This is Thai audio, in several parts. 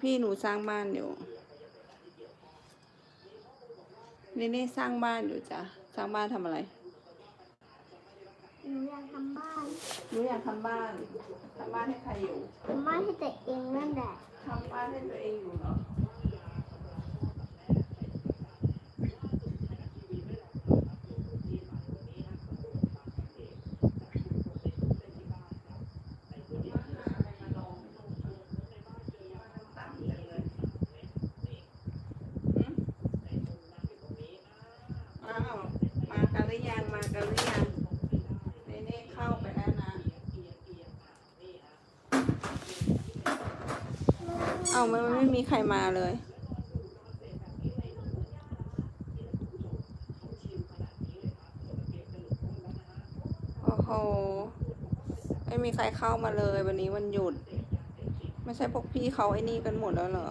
พี่หนูสร้างบ้านอยู่นี่นี่สร้างบ้านอยู่จ้ะสร้างบ้านทำอะไร หนูอยากทำบ้านหนูอยากทำบ้านทำบ้านให้ใครอยู่ทำบ้านให้ตัวเองนั่นแหละทำบ้านให้ตัวเองอยู่เหรออ้าวมากันหรือยังมากันหรือยังนี่นี่เข้าไปแล้วนะ เอามันไม่มีใครมาเลย โอ้โห ไม่มีใครเข้ามาเลย วันนี้วันหยุด ไม่ใช่พวกพี่เขาไอ้นี่กันหมดแล้วเหรอ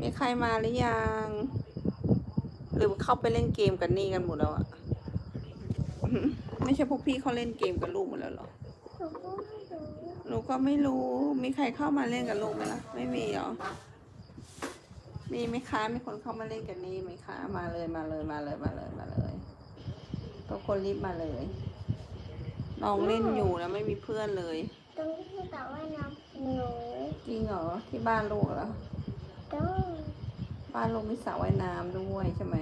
มีใครมาหรือยัง หรือเข้าไปเล่นเกมกันนี่กันหมดแล้วอะไม่ใช่พวกพี่เขาเล่นเกมกับลูกหมดแล้วเหรอ หนูก็ไม่รู้หนูก็ไม่รู้ มีใครเข้ามาเล่นกับลูกไหมล่ะ ไม่มีเหรอ มีไหมคะ มีคนเข้ามาเล่นกันนี่ไหมคะ มาเลยมาเลยมาเลยมาเลยมาเลยทุกคนรีบมาเลยน้องเล่นอยู่นะไม่มีเพื่อนเลย ตรงที่แต่ว่าน้ำหนูจริงเหรอที่บ้านลูกเหรอต้องบ้านลูกมีสระว่ายน้ำด้วยใช่ไหม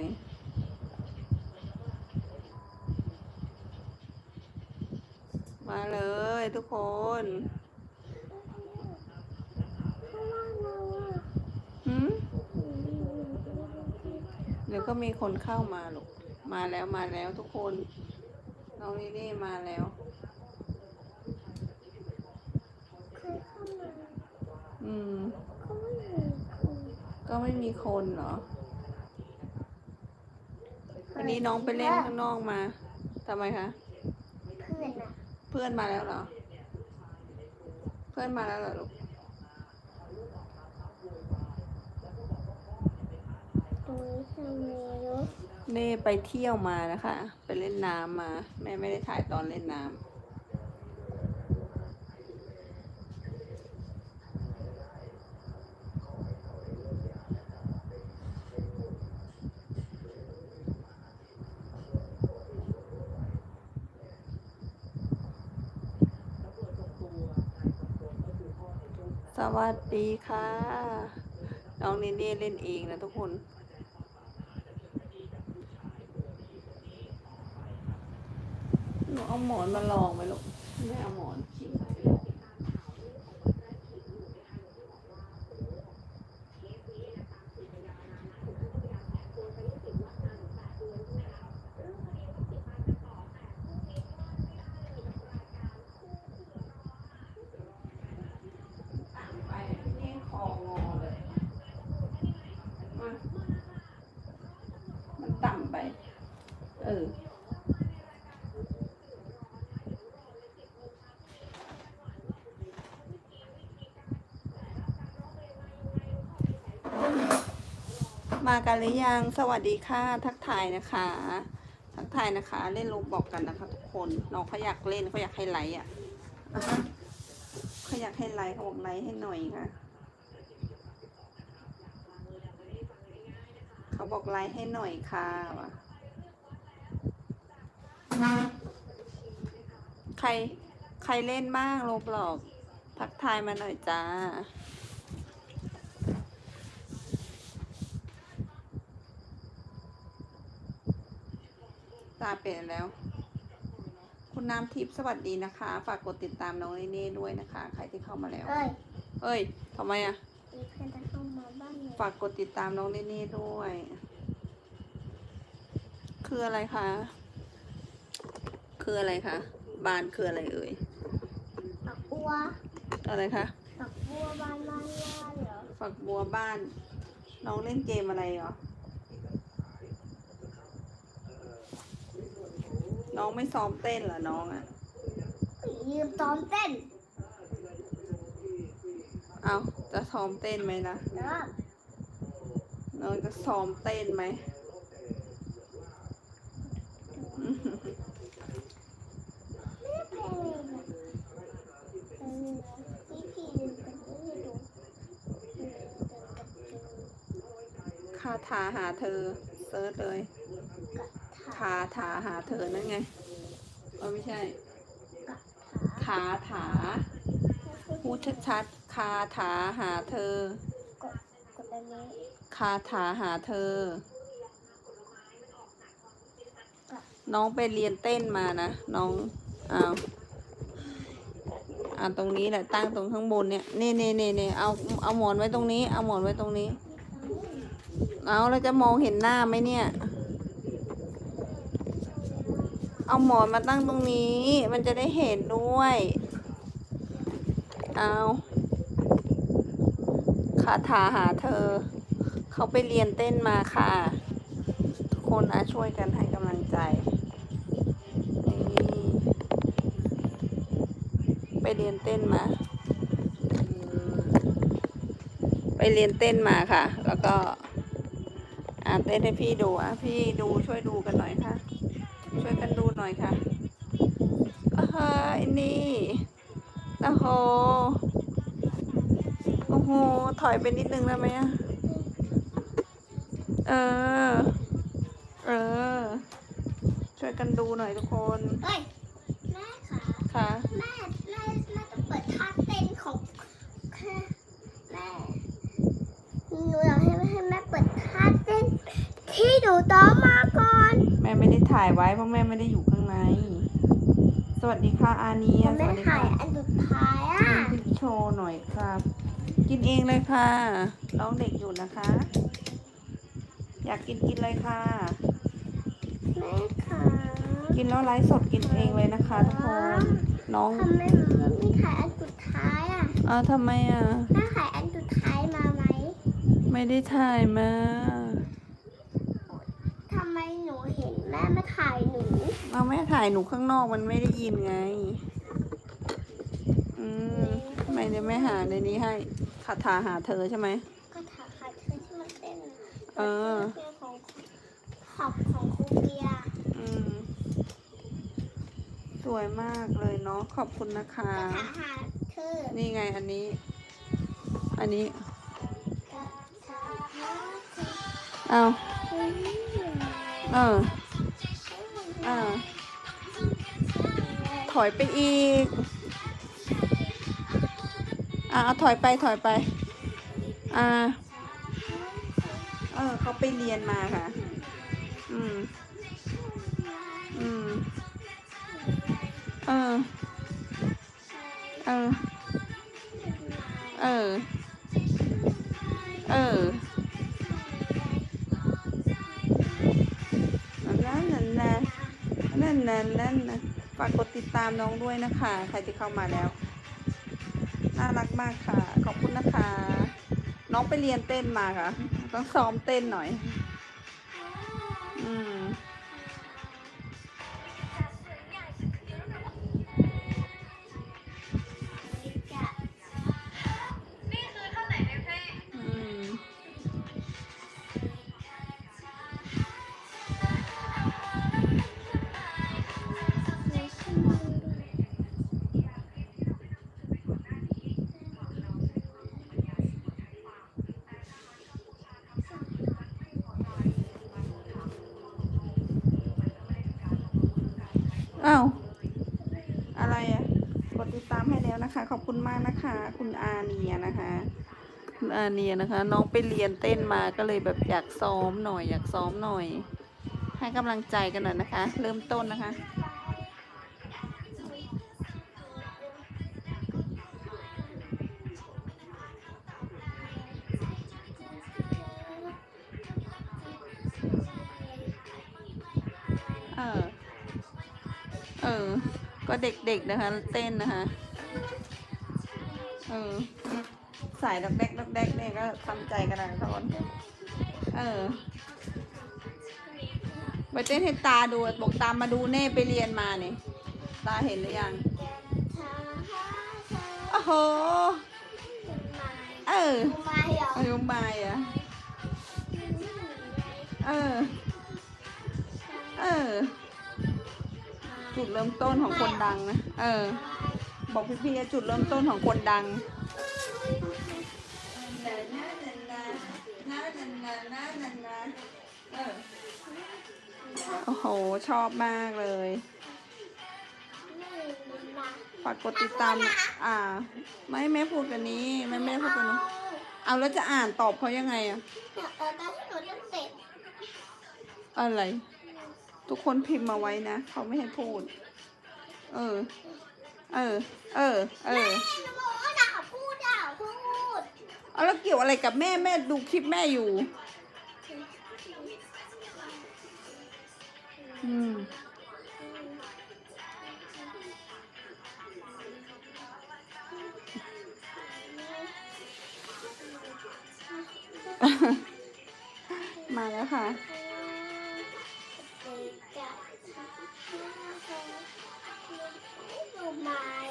มาเลยทุกคนเพราะว่าเราอะหืมเดี๋ยวก็มีคนเข้ามาลูก มาแล้วมาแล้วทุกคน น้องนี่นี่มาแล้วเคยเข้ามาอืมก็ไม่มีคนก็ไม่มีคนเหรอ วันนี้น้องไปเล่นข้างนอกมาทำไมคะเพื่อนอะเพื่อนมาแล้วเหรอ เพื่อนมาแล้วเหรอลูกตรงนี้ทำไมรู้เน่ไปเที่ยวมานะคะ ไปเล่นน้ำมา แม่ไม่ได้ถ่ายตอนเล่นน้ำส วัสดีค่ะ น้องเนเน่เล่นเองนะทุกคน หนูเอาหมอนมาลองไหมลูกไม่เอาหมอนขิงไปนี่คองอเลยมามันต่ำไป เออ มากันหรือยัง สวัสดีค่ะ ทักทายนะคะ ทักทายนะคะ เล่นโลบอกกันนะคะทุกคน น้องเขาอยากเล่นเขาอยากให้ไลค์อะอะเขาอยากให้ไลค์เขาบอกไลค์ให้หน่อยค่ะเขาบอกไลค์ให้หน่อยค่ะ ใคร ใครเล่นบ้างโลบอก ทักทายมาหน่อยจ้า ตาเปลี่ยนแล้ว คุณน้ำทิพย์สวัสดีนะคะ ฝากกดติดตามน้องเนเน่ด้วยนะคะ ใครที่เข้ามาแล้ว เอ้ยเอ้ยทำไมอะมีเพื่อนจะเข้ามาบ้านเนี่ยฝากกดติดตามน้องเนเน่ด้วย คืออะไรคะ คืออะไรคะ บานคืออะไรเอ่ยปักบัวอะไรคะปักบัวบ้านบ้านล่าเหรอฝักบัวบ้าน น้องเล่นเกมอะไรเหรอ น้องไม่ซ้อมเต้นเหรอน้องอะยืมตอนเต้น เอาจะซ้อมเต้นไหมล่ะเนาะน้องจะซ้อมเต้นไหม ไม่เพลงอะเออพี่พี่ยืมกันาถาหาเธอเซิร์ชเลยคาถาหาเธอนั่นไงเออไม่ใช่คาถาพูดชัดๆคาถาหาเธอคาถาหาเธอ น้องไปเรียนเต้นมานะน้องอ้าวอ่าตรงนี้แหละตั้งตรงข้างบนเนี่ยเน่เน่เน่เน่เอาเอาหมอนไว้ตรงนี้ เอาหมอนไว้ตรงนี้ เอาแล้วจะมองเห็นหน้าไหมเนี่ย เอาหมอนมาตั้งตรงนี้ มันจะได้เห็นด้วย เอาคาถาหาเธอ เขาไปเรียนเต้นมาค่ะ ทุกคนนะช่วยกันให้กำลังใจนี่ไปเรียนเต้นมาไปเรียนเต้นมาค่ะ แล้วก็ เต้นให้พี่ดูอะพี่ดูช่วยดูกันหน่อยค่ะ ช่วยกันดูหน่อยค่ะอ้าวเฮ้ยนี่โอ้โหโอ้โหถอยไปนิดนึงได้ไหมอะเออ เออ ช่วยกันดูหน่อยทุกคนเฮ้ยแม่ค่ะค่ะแม่แม่แม่ต้องเปิดท่าเต้นของแม่แม่หนูอยากให้แม่ให้แม่เปิดท่าเต้น ที่หนูต้อมมาก่อน แม่ไม่ได้ถ่ายไว้เพราะแม่ไม่ได้อยู่ข้างใน สวัสดีค่ะอาเนียมันสไม่วัสดีถ่าค่ะยอันสุดท้ายอะกินโชว์หน่อยครับ กินเองเลยค่ะน้องเด็กอยู่นะคะ อยากกินกินเลยค่ะ แม่ค่ะกินแล้วไลฟ์สดกินเองเลยนะคะทุกคนน้องทำไมมันไม่ถ่ายอันสุดท้ายอะอ้าวทำไมอะแม่ถ่ายอันสุดท้ายมาไหมไม่ได้ถ่ายมา ทำไมหนูเห็นแม่มาถ่ายหนู เอาแม่ถ่ายหนูข้างนอกมันไม่ได้ยินไง อืมไม่ได้แม่หาในนี้ให้คาถาหาเธอใช่ไหมก็ถ่ายค่ะเธอที่มันเต้นเออเพลงของขอบของครูเบียร์อืมสวยมากเลยเนาะขอบคุณนะคะกระถาหาเธอนี่ไงอันนี้ อันนี้กระถาหาเธอเอาอืมเออเออ ถอยไปอีก อ่าถอยไปถอยไป อ่า เออเขาไปเรียนมาค่ะ อืม อืม เออ เออ เออ เออนั่นนั่นนะนั่นนั่นนั่นนะ ฝากกดติดตามน้องด้วยนะคะ ใครที่เข้ามาแล้ว น่ารักมากค่ะ ขอบคุณนะคะ น้องไปเรียนเต้นมาค่ะ ต้องซ้อมเต้นหน่อย อืม ขอบคุณมากนะคะ คุณอาเนียนะคะ คุณอาเนียนะคะ น้องไปเรียนเต้นมาก็เลยแบบอยากซ้อมหน่อย อยากซ้อมหน่อย ให้กำลังใจกันหน่อยนะคะ เริ่มต้นนะคะเออ เออ ก็เด็กๆนะคะ เต้นนะคะ เออ สายดอกแดกดอกแดกเนี่ยก็ทำใจกันนะทุกคนเออไปเต้นให้ตาดูบอกตามมาดูเน่ไปเรียนมาเนี่ยตาเห็นหรือยังโอ้โหเออมาเหรออายุมายอะเออ เออ จุดเริ่มต้นของคนดังนะ เออ บอกพี่ๆว่าจุดเริ่มต้นของคนดังนะนะนะนะเออโอ้โห ชอบมากเลย ฝากกดติดตาม อ่า ไม่แม่พูดกันนี้แม่ไม่ได้พูดกันนี้เอาแล้วจะอ่านตอบเขายังไงอะเออตอนที่หนูเล่นเตะอะไร ทุกคนพิมพ์มาไว้นะ เขาไม่ให้พูด เออ เออ เออ เออหนูบอกว่าด่าพูดด่าพูดเอาแล้วเกี่ยวอะไรกับแม่แม่ดูคลิปแม่อยู่ อืมมาแล้วค่ะ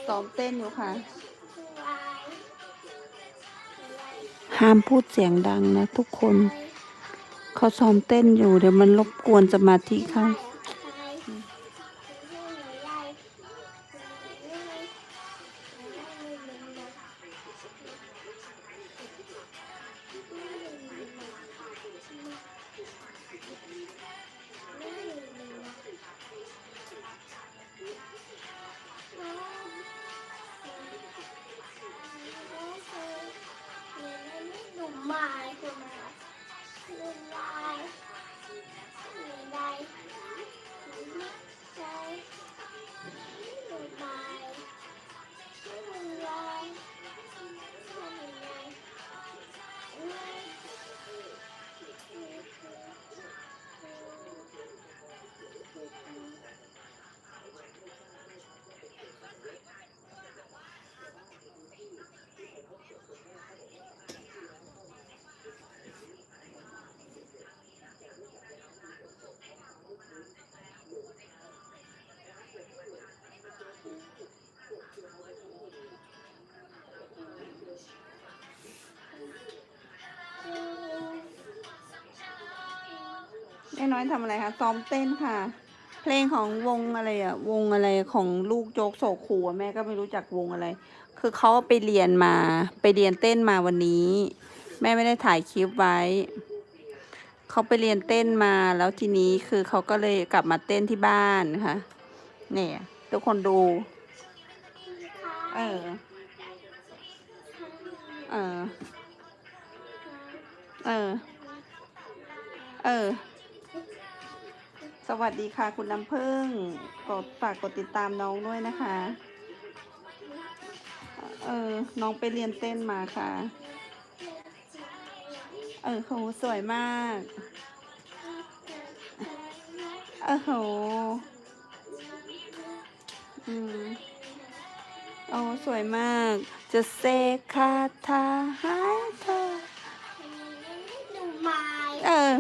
ซ้อมเต้นอยู่ค่ะ ห้ามพูดเสียงดังนะทุกคน เขาซ้อมเต้นอยู่เดี๋ยวมันรบกวนสมาธิเขา น้อยทำอะไรคะซ้อมเต้นค่ะ เพลงของวงอะไรอะวงอะไรของลูกโจ๊กโศกขูอะแม่ก็ไม่รู้จักวงอะไร คือเขาไปเรียนมา ไปเรียนเต้นมาวันนี้ แม่ไม่ได้ถ่ายคลิปไว้เขาไปเรียนเต้นมาแล้วทีนี้คือเขาก็เลยกลับมาเต้นที่บ้านค่ะเนี่ย ทุกคนดู เออ เออ เออ เออ สวัสดีค่ะ คุณน้ำพึ่งกดฝากกดติดตามน้องด้วยนะคะ เออ น้องไปเรียนเต้นมาค่ะ เออโหสวยมาก เออโหอืมโอ้สวยมาก จะเซคาถาหายเธอเออ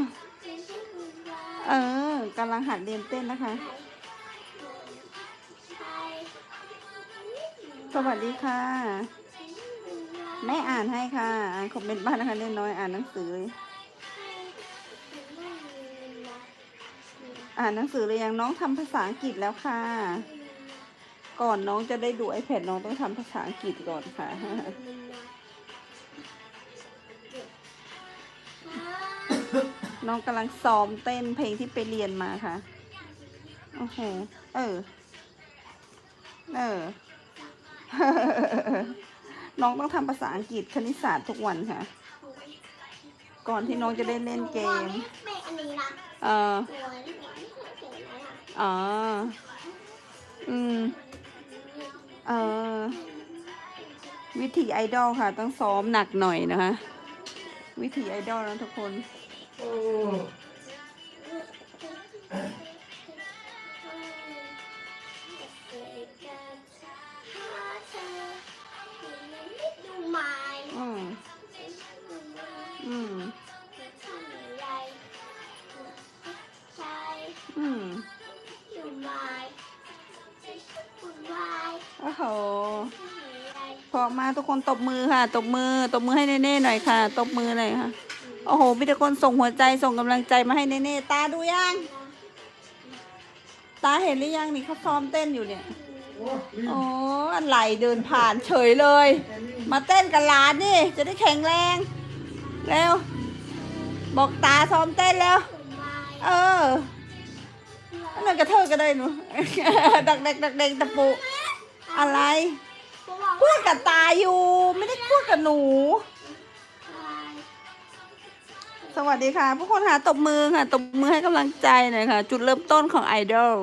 เออกำลังหัดเรียนเต้นนะคะ สวัสดีค่ะ แม่อ่านให้ค่ะ อ่านคอมเมนต์บ้านนะคะเล่นน้อย อ่านหนังสือ อ่านหนังสือหรือยังน้องทำภาษาอังกฤษแล้วค่ะ ก่อนน้องจะได้ดู iPad น้องต้องทำภาษาอังกฤษก่อนค่ะ น้องกำลังซ้อมเต้นเพลงที่ไปเรียนมาค่ะ โอเค เออ เออ น้องต้องทำภาษาอังกฤษคณิตศาสตร์ทุกวันค่ะ ก่อนที่น้องจะได้เล่นเกมไม่อันนี้นะเออหัวนี่เขียนอะไรนะอ๋อ อืม เออ วิธีไอดอลค่ะ ต้องซ้อมหนักหน่อยนะคะ วิธีไอดอลนะทุกคน ดูไม้อืมอืมใช่อืมดูไม้ดูไม้โอ้โหพอมาทุกคนตบมือค่ะ ตบมือ ตบมือให้เน่ๆหน่อยค่ะ ตบมือหน่อยค่ะ โอ้โหมีแต่คนส่งหัวใจส่งกำลังใจมาให้เน่ๆตาดูยัง ตาเห็นหรือยังนี่เขาซ้อมเต้นอยู่เนี่ย โอ้อะไรเดินผ่านเฉยเลย มาเต้นกับหลานนี่ จะได้แข็งแรง เร็ว บอกตาซ้อมเต้นแล้ว เออนนั้นกระเทยก็ได้หนูดักเด็กดักเด็กตะปู อะไรพูดกับตาอยู่ ไม่ได้พูดกับหนู สวัสดีค่ะ ผู้คนหาตบมือค่ะ ตบมือให้กำลังใจหน่อยค่ะ จุดเริ่มต้นของไอดอล